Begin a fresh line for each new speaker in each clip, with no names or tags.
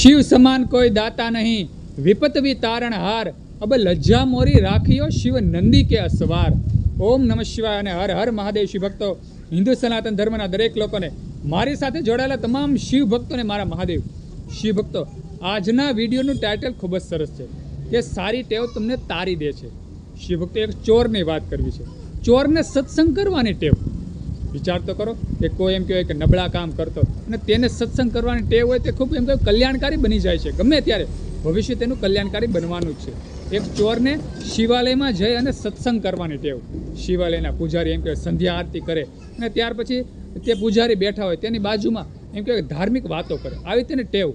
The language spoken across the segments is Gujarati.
શિવ સમાન કોઈ દાતા નહીં. વિપત વિ તારણ હાર. અબ લજ્જા મોરી રાખ્યો શિવ નંદી કે અસવાર. ઓમ નમઃ શિવાય અને હર હર મહાદેવ શિવ ભક્તો. હિન્દુ સનાતન ધર્મના દરેક લોકોને મારી સાથે જોડાયેલા તમામ શિવ ભક્તોને મારા મહાદેવ. શિવ ભક્તો, આજના વિડીયોનું ટાઇટલ ખૂબ જ સરસ છે કે સારી ટેવ તમને તારી દે છે. શિવ ભક્તો, એક ચોરની વાત કરવી છે. ચોરને સત્સંગ કરવાની ટેવ. વિચાર તો કરો કે કોઈ એમ કહેવાય કે નબળા કામ કરતો અને તેને સત્સંગ કરવાની ટેવ હોય તે ખૂબ એમ કહેવાય કલ્યાણકારી બની જાય છે. ગમે ત્યારે ભવિષ્ય તેનું કલ્યાણકારી બનવાનું જ છે. એક ચોરને શિવાલયમાં જઈ અને સત્સંગ કરવાની ટેવ. શિવાલયના પૂજારી એમ કહેવાય સંધ્યા આરતી કરે અને ત્યાર પછી તે પૂજારી બેઠા હોય તેની બાજુમાં એમ કહેવાય ધાર્મિક વાતો કરે. આવી તેને ટેવ.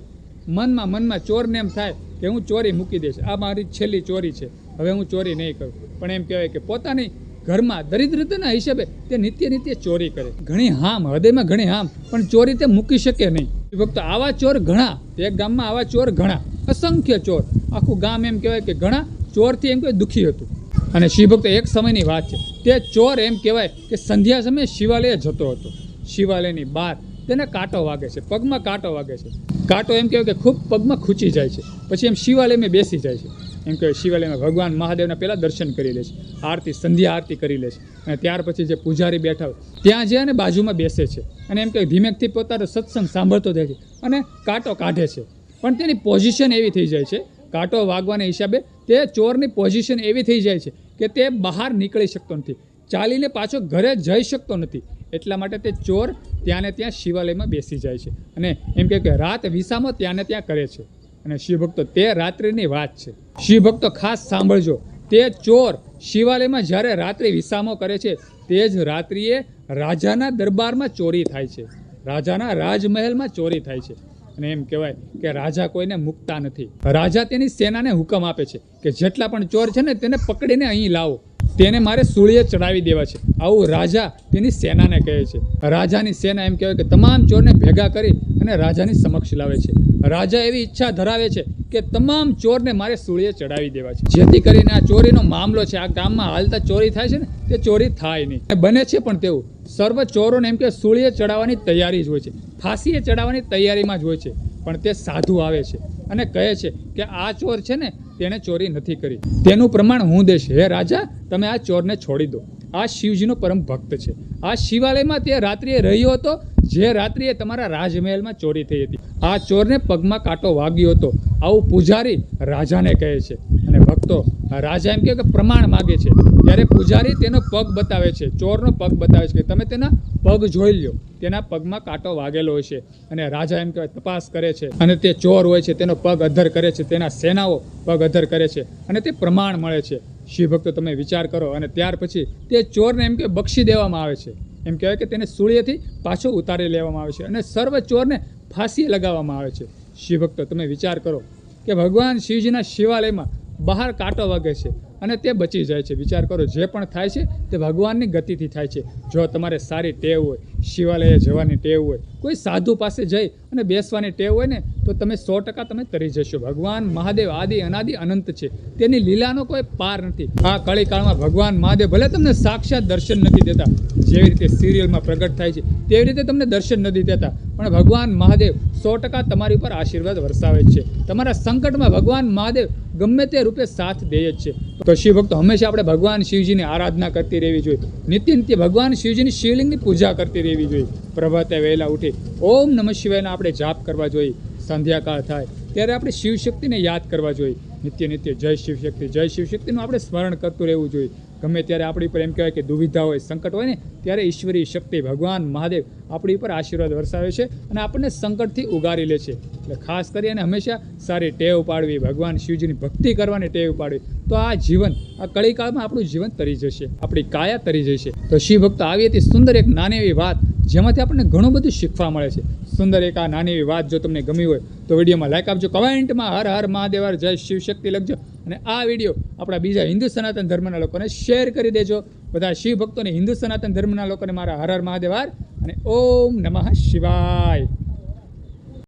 મનમાં મનમાં ચોરને એમ થાય કે હું ચોરી મૂકી દઈશ. આ મારી છેલ્લી ચોરી છે. હવે હું ચોરી નહીં કરું. પણ એમ કહેવાય કે પોતાની ઘરમાં દરિદ્રતાના હિસાબે તે નિત્ય નિત્ય ચોરી કરે. ઘણી હામ, હૃદયમાં ઘણી હામ, પણ ચોરી તે મૂકી શકે નહીં. ફક્ત આવા ચોર ઘણા એક ગામમાં આવા ચોર ઘણા. અસંખ્ય ચોર. આખું ગામ એમ કહેવાય કે ઘણા ચોરથી એમ કહેવાય દુઃખી હતું. અને શિવભક્ત એક સમયની વાત છે. તે ચોર એમ કહેવાય કે સંધ્યા સમયે શિવાલયે જતો હતો. શિવાલયની બહાર તેને કાંટો વાગે છે. પગમાં કાંટો વાગે છે. કાંટો એમ કહેવાય કે ખૂબ પગમાં ખૂંચી જાય છે. પછી એમ શિવાલયમાં બેસી જાય છે. એમ કે શિવાલયમાં ભગવાન મહાદેવના પહેલાં દર્શન કરી લે છે, આરતી, સંધ્યા આરતી કરી લે છે. અને ત્યાર પછી જે પૂજારી બેઠા હોય, ત્યાં જે અને બાજુમાં બેસે છે. અને એમ કે ધીમેકથી પોતાનો સત્સંગ સાંભળતો થાય છે અને કાંટો કાઢે છે. પણ તેની પોઝિશન એવી થઈ જાય છે, કાંટો વાગવાના હિસાબે તે ચોરની પોઝિશન એવી થઈ જાય છે કે તે બહાર નીકળી શકતો નથી. ચાલીને પાછો ઘરે જઈ શકતો નથી. એટલા માટે તે ચોર ત્યાં ને ત્યાં શિવાલયમાં બેસી જાય છે. અને એમ કે રાત વિસામો ત્યાં ને ત્યાં કરે છે. અને શિવભક્તો, તે રાત્રિની વાત છે. શિવભક્તો ખાસ સાંભળજો. તે ચોર શિવાલયમાં જ્યારે રાત્રિ વિસામો કરે છે, તે જ રાત્રિએ રાજાના દરબારમાં ચોરી થાય છે. રાજાના રાજમહેલમાં ચોરી થાય છે. અને એમ કહેવાય કે રાજા કોઈને મૂકતા નથી. રાજા તેની સેનાને હુકમ આપે છે કે જેટલા પણ ચોર છે ને, તેને પકડીને અહીં લાવો. તેને મારે સૂળીએ ચડાવી દેવા છે. આવું રાજા તેની સેનાને કહે છે. રાજાની સેના એમ કહેવાય કે તમામ ચોરને ભેગા કરી અને રાજાની સમક્ષ લાવે છે. રાજા એવી ઈચ્છા ધરાવે છે કે તમામ ચોરને મારે સૂળીએ ચડાવી દેવા છે. જેથી કરીને આ ચોરીનો મામલો છે. આ ગામમાં હાલતા ચોરી થાય છે ને, તે ચોરી થાય નહીં. બને છે પણ તેવું. સર્વ ચોરોને એમ કે સૂળીએ ચડાવવાની તૈયારી જ હોય છે. ફાંસીએ ચડાવવાની તૈયારીમાં જ હોય છે. પણ તે સાધુ આવે છે અને કહે છે કે આ ચોર છે ને, તેણે ચોરી નથી કરી. તેનું પ્રમાણ હું દેશ. હે રાજા, તમે આ ચોરને છોડી દો. આ શિવજીનો પરમ ભક્ત છે. આ શિવાલયમાં તે રાત્રિએ રહ્યો હતો જે રાત્રિએ તમારા રાજમહેલમાં ચોરી થઈ હતી. આ ચોરને પગમાં કાંટો વાગ્યો હતો. આવું પૂજારી રાજાને કહે છે. અને ભક્તો, રાજા એમ કહે કે પ્રમાણ માગે છે. ત્યારે પૂજારી તેનો પગ બતાવે છે. ચોરનો પગ બતાવે છે કે તમે તેના પગ જોઈ લ્યો. તેના પગમાં કાંટો વાગેલો હોય છે. અને રાજા એમ કહેવાય, તપાસ કરે છે. અને તે ચોર હોય છે, તેનો પગ અધર કરે છે. તેના સેનાઓ પગ અધર કરે છે. અને તે પ્રમાણ મળે છે. શિવ ભક્તો તમે વિચાર કરો. અને ત્યાર પછી તે ચોરને એમ કે બક્ષી દેવામાં આવે છે. એમ કહેવાય કે તેને સૂળીએથી પાછો ઉતારી લેવામાં આવે છે અને સર્વ ચોરને ફાંસી લગાવવામાં આવે છે. શિવભક્તો, તમે વિચાર કરો કે ભગવાન શિવજીના શિવાલયમાં બહાર કાંટો વાગે છે અને તે બચી જાય છે. વિચાર કરો, જે પણ થાય છે તે ભગવાનની ગતિથી થાય છે. જો તમારે સારી ટેવ હોય, શિવાલયે જવાની ટેવ હોય, કોઈ સાધુ પાસે જઈ અને બેસવાની ટેવ હોય ને, તો તમે સો ટકા તમે તરી જશો. ભગવાન મહાદેવ આદિ અનાદિ અનંત છે. તેની લીલાનો કોઈ પાર નથી. આ કળીકાળમાં ભગવાન મહાદેવ ભલે તમને સાક્ષાત દર્શન નથી દેતા જેવી રીતે સિરિયલમાં પ્રગટ થાય છે, તેવી રીતે તમને દર્શન નથી દેતા પણ ભગવાન મહાદેવ સો ટકા તમારી ઉપર આશીર્વાદ વરસાવે છે. તમારા સંકટમાં ભગવાન મહાદેવ ગમે તે રૂપે સાથ દે જ છે. તો શિવ ભક્તો હંમેશા આપણે ભગવાન શિવજીની આરાધના કરતી રહેવી જોઈએ. નિત્ય ભગવાન શિવજીની શિવલિંગની પૂજા કરતી રહેવી જોઈએ. પ્રભાતે વહેલા ઉઠી ઓમ નમઃ શિવાયના આપણે જાપ કરવા જોઈએ. સંધ્યાકાળ થાય ત્યારે આપણે શિવશક્તિને યાદ કરવા જોઈએ. નિત્ય નિત્ય જય શિવશક્તિ, જય શિવશક્તિનું આપણે સ્મરણ કરતું રહેવું જોઈએ. ગમે ત્યારે આપણી ઉપર એમ કહેવાય કે દુવિધા હોય, સંકટ હોય ને, ત્યારે ઈશ્વરી શક્તિ, ભગવાન, મહાદેવ આપણી ઉપર આશીર્વાદ વરસાવે છે અને આપણને સંકટથી ઉગારી લે છે. એટલે ખાસ કરી અને હંમેશા સારી ટેવ પાડવી, ભગવાન શિવજીની ભક્તિ કરવાની ટેવ પાડવી, તો આ જીવન, આ કળીકાળમાં આપણું જીવન તરી જશે, આપણી કાયા તરી જશે. તો શિવ ભક્તો આવી હતી સુંદર એક નાની એવી વાત જેમાંથી આપણને ઘણું બધું શીખવા મળે છે. સુંદર એક આ નાની એવી વાત જો તમને ગમી હોય, તો વિડીયોમાં લાઈક આપજો, કમેન્ટમાં હર હર મહાદેવ હર જય શિવ શક્તિ લખજો. અને આ વીડિયો આપણા બીજા હિન્દુ સનાતન ધર્મના લોકોને શેર કરી દેજો. બધા શિવ ભક્તોને હિન્દુ સનાતન ધર્મના લોકોને મારા હર હર મહાદેવ અને ઓમ નમઃ શિવાય.